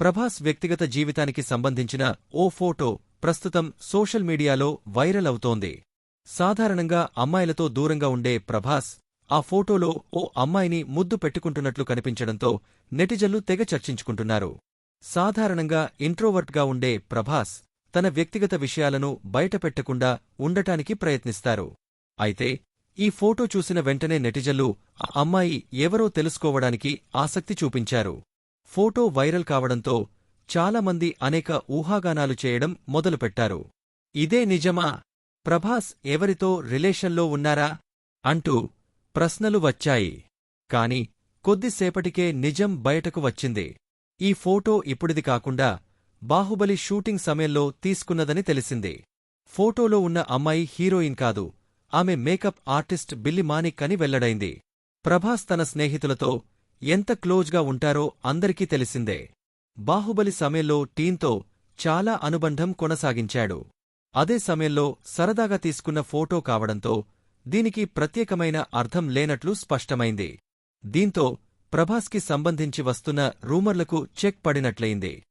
ప్రభాస్ వ్యక్తిగత జీవితానికి సంబంధించిన ఓ ఫోటో ప్రస్తుతం సోషల్ మీడియాలో వైరల్ అవుతోంది. సాధారణంగా అమ్మాయిలతో దూరంగా ఉండే ప్రభాస్ ఆ ఫోటోలో ఓ అమ్మాయిని ముద్దు పెట్టుకుంటున్నట్లు కనిపించడంతో నెటిజన్లు తెగ చర్చించుకుంటున్నారు. సాధారణంగా ఇంట్రోవర్ట్గా ఉండే ప్రభాస్ తన వ్యక్తిగత విషయాలను బయటపెట్టకుండా ఉండటానికి ప్రయత్నిస్తారు. అయితే ఈ ఫోటో చూసిన వెంటనే నెటిజన్లు ఆ అమ్మాయి ఎవరో తెలుసుకోవడానికి ఆసక్తి చూపించారు. ఫోటో వైరల్ కావడంతో చాలామంది అనేక ఊహాగానాలు చేయడం మొదలుపెట్టారు. ఇదే నిజమా? ప్రభాస్ ఎవరితో రిలేషన్లో ఉన్నారా? అంటూ ప్రశ్నలు వచ్చాయి. కాని కొద్దిసేపటికే నిజం బయటకు వచ్చింది. ఈ ఫోటో ఇప్పుడిది కాకుండా బాహుబలి షూటింగ్ సమయంలో తీసుకున్నదని తెలిసింది. ఫోటోలో ఉన్న అమ్మాయి హీరోయిన్ కాదు. ఆమె మేకప్ ఆర్టిస్ట్ బిల్లి మానిక్ అని వెల్లడైంది. ప్రభాస్ తన స్నేహితులతో ఎంత క్లోజ్గా ఉంటారో అందరికీ తెలిసిందే. బాహుబలి సమయంలో టీంతో చాలా అనుబంధం కొనసాగించాడు. అదే సమయంలో సరదాగా తీసుకున్న ఫోటో కావడంతో దీనికి ప్రత్యేకమైన అర్థం లేనట్లు స్పష్టమైంది. దీంతో ప్రభాస్కి సంబంధించి వస్తున్న రూమర్లకు చెక్ పడినట్లయింది.